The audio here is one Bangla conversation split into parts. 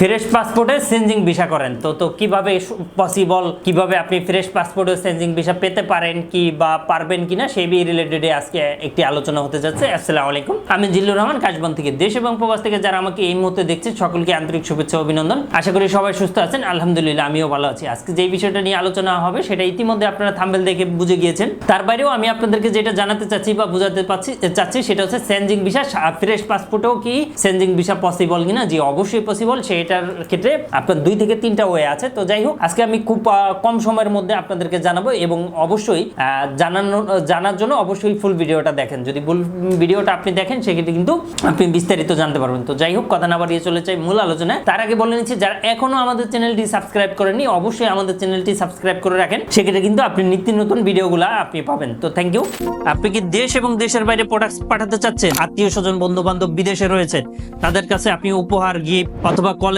ফ্রেশ পাসপোর্টে চেঞ্জিং ভিসা করেন। তো তো কীভাবে পসিবল কীভাবে আপনি ফ্রেশ পাসপোর্টে চেঞ্জিং ভিসা পেতে পারেন কি বা পারবেন কি কিনা সেই রিলেটেড আজকে একটি আলোচনা হতে যাচ্ছে। আসসালামু আলাইকুম। আমি জিল্লুর রহমান, কাশবন থেকে দেশ এবং প্রবাস থেকে যারা আমাকে এই মুহূর্তে দেখছে সকলকে আন্তরিক শুভেচ্ছা, অভিনন্দন। আশা করি সবাই সুস্থ আছেন। আলহামদুলিল্লাহ, আমিও ভালো আছি। আজকে যে বিষয়টা নিয়ে আলোচনা হবে, সেটা ইতিমধ্যে আপনারা থাম্বেল দেখে বুঝে গিয়েছেন। তার বাইরেও আমি আপনাদেরকে যেটা জানাতে চাচ্ছি বা বোঝাতে পাচ্ছি চাচ্ছি, সেটা হচ্ছে চেঞ্জিং ভিসা ফ্রেশ পাসপোর্টেও কি চেঞ্জিং ভিসা পসিবল কিনা? যে অবশ্যই পসিবল সেটার ক্ষেত্রে আপনার দুই থেকে তিনটা ওয়ে আছে। তো যাই হোক, আজকে আমি খুব কম সময়ের মধ্যে আপনাদেরকে জানাব এবং অবশ্যই জানানো, জানার জন্য অবশ্যই ফুল ভিডিওটা দেখেন। যদি ফুল ভিডিওটা আপনি দেখেন, সেক্ষেত্রে কিন্তু আপনি বিস্তারিত জানতে পারবেন। তো যাই হোক, কথা না বাড়িয়ে চলে চাই মূল আলোচনায়। তার আগে বলে নিচ্ছি, যারা এখনও আমাদের চ্যানেলটি সাবস্ক্রাইব করেননি, অবশ্যই আমাদের চ্যানেলটি সাবস্ক্রাইব করে রাখেন। সেক্ষেত্রে কিন্তু আপনি নিত্য নতুন ভিডিওগুলো আপনি পাবেন। তো থ্যাংক ইউ আপনি কি দেশ এবং দেশের বাইরে প্রোডাক্ট পাঠাতে চাচ্ছেন? আত্মীয় স্বজন বন্ধু বান্ধব বিদেশে রয়েছে। তাদের কাছে আপনি উপহার গিফট অথবা কলেজ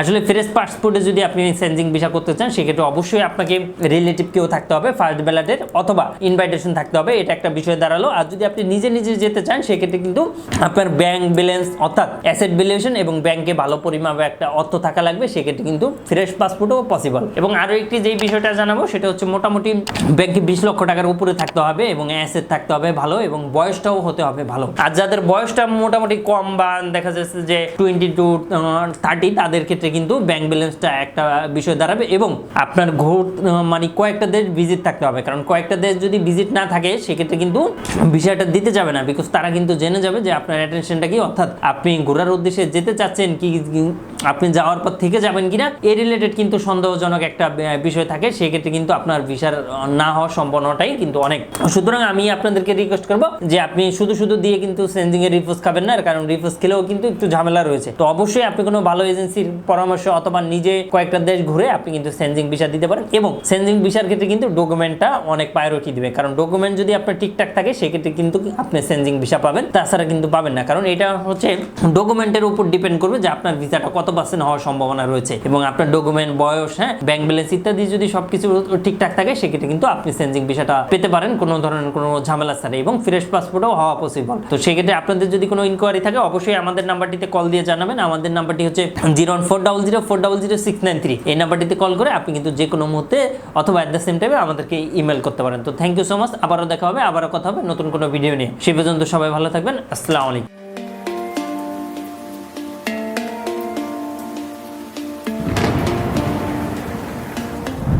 আসলে ফ্রেশ পাসপোর্টে যদি আপনি চেঞ্জিং ভিসা করতে চান, সেক্ষেত্রে অবশ্যই আপনাকে রিলেটিভ কেউ থাকতে হবে ফার্স্ট ব্যালেটের অথবা ইনভাইটেশন থাকতে হবে, এটা একটা বিষয় দাঁড়াল। আর যদি আপনি নিজে নিজে যেতে চান, সেক্ষেত্রে কিন্তু আপনার ব্যাংক ব্যালেন্স অর্থাৎ অ্যাসেট ভ্যালুয়েশন এবং ব্যাংকে ভালো পরিমাণে একটা অর্থ থাকা লাগবে, সেক্ষেত্রে কিন্তু ফ্রেশ পাসপোর্টও পসিবল এবং আরও একটি যেই বিষয়টা জানাব, সেটা হচ্ছে মোটামুটি ব্যাংকে বিশ লক্ষ টাকার উপরে থাকতে হবে এবং অ্যাসেট থাকতে হবে ভালো এবং বয়সটাও হতে হবে ভালো। আর যাদের বয়সটা মোটামুটি কম বা দেখা যাচ্ছে যে টোয়েন্টি টু থার্টি তাদের ক্ষেত্রে কিন্তু ব্যাংক ব্যালেন্সটা একটা বিষয় দাঁড়াবে এবং আপনার ঘোর মানে কয়েকটা দেশ ভিজিট থাকতে হবে। কারণ কয়েকটা দেশ যদি ভিজিট না থাকে, সেক্ষেত্রে কিন্তু বিষয়টা দিতে যাবে না বিকজ তারা কিন্তু জেনে যাবে যে আপনার অ্যাটেনশনটা কি? অর্থাৎ আপনি ঘোরার উদ্দেশ্যে যেতে চাচ্ছেন কি- আপনি যাওয়ার পর থেকে যাবেন কিনা, এ রিলেটেড কিন্তু সন্দেহজনক একটা বিষয় থাকে, সেক্ষেত্রে কিন্তু আপনার ভিসার না হওয়ার সম্ভাবনাটাই কিন্তু অনেক। সুতরাং আমি আপনাদেরকে রিকোয়েস্ট করব যে আপনি শুধু শুধু দিয়ে কিন্তু সেন্সিং এর রিফোর্স খাবেন না, কারণ রিফোর্স খেলেও কিন্তু একটু ঝামেলা রয়েছে। তো অবশ্যই আপনি কোনো ভালো এজেন্সির পরামর্শ অথবা নিজে কয়েকটা দেশ ঘুরে আপনি কিন্তু সেন্সিং ভিসা দিতে পারেন এবং সেন্সিং ভিসার ক্ষেত্রে কিন্তু ডকুমেন্টটা অনেক প্রায়োরিটি দিবে। কারণ ডকুমেন্ট যদি আপনার ঠিকঠাক থাকে, সেক্ষেত্রে কিন্তু আপনি সেন্সিং ভিসা পাবেন, তাছাড়া কিন্তু পাবেন না। কারণ এটা হচ্ছে ডকুমেন্টের উপর ডিপেন্ড করবে যে আপনার ভিসাটা কত পার্সেন্ট হওয়ার সম্ভাবনা রয়েছে এবং আপনার ডকুমেন্ট বয়স হ্যাঁ ব্যাংক ব্যালেন্স ইত্যাদি যদি সবকিছু ঠিকঠাক থাকে, সেক্ষেত্রে কিন্তু আপনি সেন্সিং ভিসাটা পেতে পারেন। কোনো ধরনের কোনো ঝামেলা ছাড়াই এবং ফ্রেশ পাসপোর্টও হওয়া পসিবল তো সেক্ষেত্রে আপনাদের যদি কোনো ইনকোয়ারি থাকে, অবশ্যই আমাদের নাম্বারটিতে কল দিয়ে জানাবেন। আমাদের নাম্বারটি হচ্ছে zero four double zero four double zero six nine three এই নাম্বারটিতে কল করে আপনি কিন্তু যে কোনো মুহূর্তে অথবা অ্যাট দ্য সেম টাইমে আমাদেরকে ইমেল করতে পারেন। তো থ্যাংক ইউ সো মাচ আবারও দেখা হবে, আবারও কথা হবে নতুন কোনো ভিডিও নিয়ে। সে পর্যন্ত সবাই ভালো থাকবেন। আসসালামু আলাইকুম।